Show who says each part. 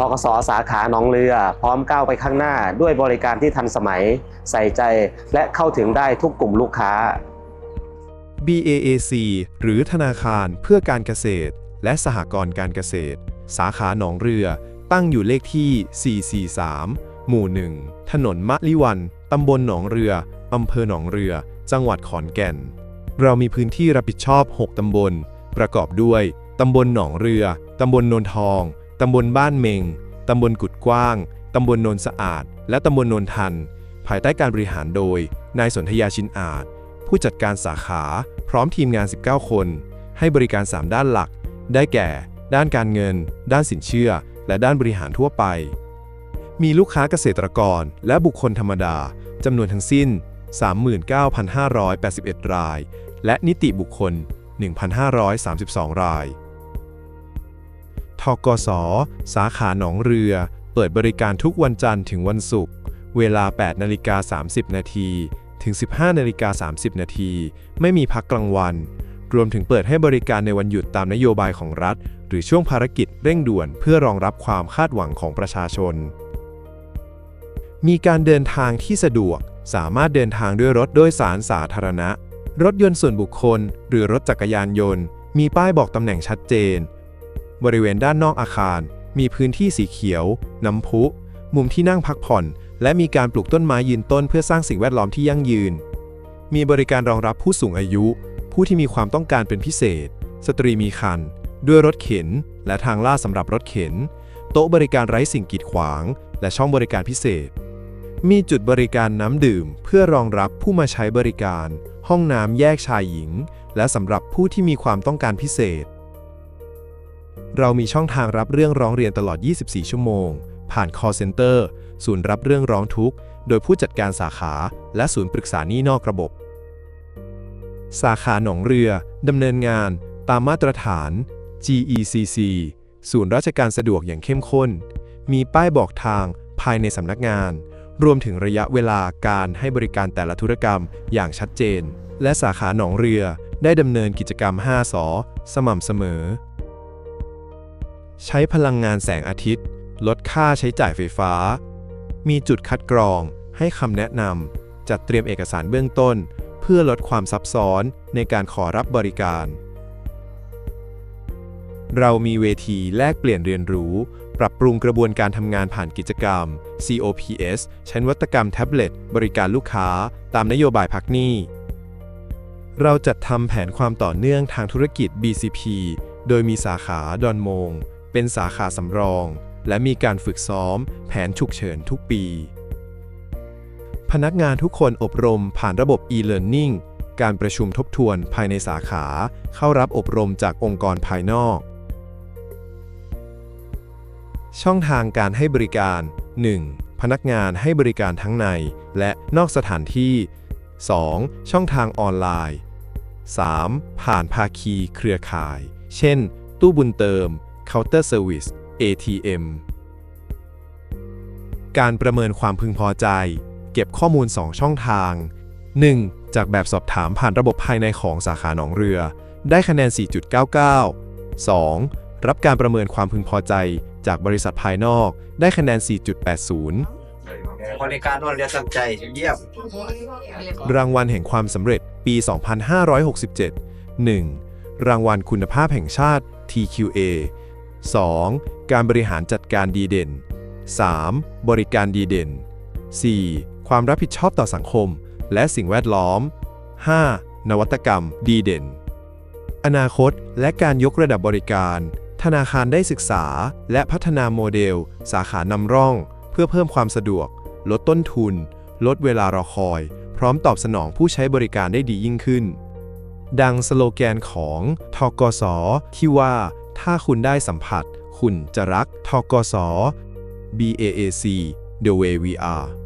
Speaker 1: ทกสสาขาหนองเรือ พร้อมก้าวไปข้างหน้าด้วยบริการที่ทันสมัย ใส่ใจและเข้าถึงได้ทุกกลุ่มลูกค้า
Speaker 2: BAAC หรือธนาคารเพื่อการเกษตร และสหกรณ์การเกษตร สาขาหนองเรือ ตั้งอยู่เลขที่ 443 หมู่ 1 ถนนมะลิวัน ตำบลหนองเรือ อำเภอหนองเรือ จังหวัดขอนแก่น เรามีพื้นที่รับผิดชอบ 6 ตำบล ประกอบด้วย ตำบลหนองเรือ ตำบลนนทอง ตำบลบ้านเมง ตำบลกุดกว้าง ตำบลโนนสะอาด และตำบลโนนทัน ภายใต้การบริหารโดย นายสนธยาชินอาจ ผู้จัดการสาขา พร้อมทีมงาน 19 คน ให้บริการ 3 ด้านหลัก ได้แก่ ด้านการเงิน ด้านสินเชื่อ และด้านบริหารทั่วไป มีลูกค้าเกษตรกร และบุคคลธรรมดาจำนวนทั้งสิ้น 39,581 ราย และนิติบุคคล 1,532 ราย ทกส สาขาหนองเรือ เปิดบริการทุกวันจันทร์ถึงวันศุกร์ เวลา 8นาฬิกา30 นาที ถึง 15นาฬิกา30 นาที ไม่มีพักกลางวัน รวมถึงเปิดให้บริการในวันหยุดตามนโยบายของรัฐ หรือช่วงภารกิจเร่งด่วนเพื่อรองรับความคาดหวังของประชาชน มีการเดินทางที่สะดวก สามารถเดินทางด้วยรถโดยสารสาธารณะ รถยนต์ส่วนบุคคล หรือรถจักรยานยนต์ มีป้ายบอกตำแหน่งชัดเจน บริเวณด้านนอกอาคาร มีพื้นที่สีเขียว น้ำพุ มุมที่นั่งพักผ่อน และมีการปลูกต้นไม้ยืนต้นเพื่อสร้างสิ่งแวดล้อมที่ยั่งยืน มีบริการรองรับผู้สูงอายุ ผู้ที่มีความต้องการเป็นพิเศษ สตรีมีครรภ์ด้วยรถเข็น และทางลาดสำหรับรถเข็น โต๊ะบริการไร้สิ่งกีดขวาง และช่องบริการพิเศษ มีจุดบริการน้ำดื่ม เพื่อรองรับผู้มาใช้บริการ ห้องน้ำแยกชายหญิง และสำหรับผู้ที่มีความต้องการพิเศษ เรามีช่องทางรับเรื่องร้องเรียนตลอด 24 ชั่วโมง ผ่าน call center ศูนย์รับเรื่องร้องทุกข์ โดยผู้จัดการสาขา และศูนย์ปรึกษานี้นอกระบบ สาขาหนองเรือ ดำเนินงาน ตามมาตรฐาน GECC ศูนย์ราชการสะดวกอย่างเข้มข้น มีป้ายบอกทางภายในสำนักงาน รวมถึงระยะเวลาการให้บริการแต่ละธุรกรรมอย่างชัดเจน และสาขาหนองเรือได้ดำเนินกิจกรรม 5สอสม่ำเสมอ ใช้พลังงานแสงอาทิตย์ ลดค่าใช้จ่ายไฟฟ้า มีจุดคัดกรองให้คำแนะนำจัดเตรียมเอกสารเบื้องต้น เพื่อลดความซับซ้อนในการขอรับบริการ เรามีเวทีแลกเปลี่ยนเรียนรู้ ปรับปรุงกระบวนการทำงานผ่านกิจกรรม COPS ใช้นวัตกรรมแท็บเล็ต บริการลูกค้า ตามนโยบายพักหนี้ เราจัดทำแผนความต่อเนื่องทางธุรกิจ BCP โดยมีสาขาดอนมง เป็นสาขาสำรอง และมีการฝึกซ้อม แผนฉุกเฉินทุกปี พนักงานทุกคนอบรมผ่านระบบ e-learning การประชุมทบทวนภายในสาขา เข้ารับอบรมจากองค์กรภายนอก ช่องทางการให้บริการ 1. พนักงานให้บริการทั้งใน และนอกสถานที่ 2. ช่องทางออนไลน์ 3. ผ่านภาคีเครือข่าย เช่น ตู้บุญเติม เคาน์เตอร์เซอร์วิส ATM การประเมินความพึงพอใจ เก็บข้อมูล 2 ช่องทาง 1. จากแบบสอบถามผ่านระบบภายในของสาขาหนองเรือ ได้คะแนน 4.99 2. รับการประเมินความพึงพอใจ จากบริษัทภายนอก ได้คะแนน 4.80
Speaker 3: บริการนวดเรียนสนใจเยี่ยม
Speaker 2: รางวัลแห่งความสำเร็จปี 2567 1. รางวัลคุณภาพแห่งชาติ TQA 2. การบริหารจัดการดีเด่น 3. บริการดีเด่น 4. ความรับผิดชอบต่อสังคม และสิ่งแวดล้อม 5. นวัตกรรมดีเด่น อนาคตและการยกระดับบริการ ธนาคารได้ศึกษา และพัฒนาโมเดล สาขานำร่อง เพื่อเพิ่มความสะดวก ลดต้นทุน ลดเวลารอคอย พร้อมตอบสนองผู้ใช้บริการได้ดียิ่งขึ้น ดังสโลแกนของทกสที่ว่า ถ้าคุณได้สัมผัส คุณจะรักทกส BAAC The way we are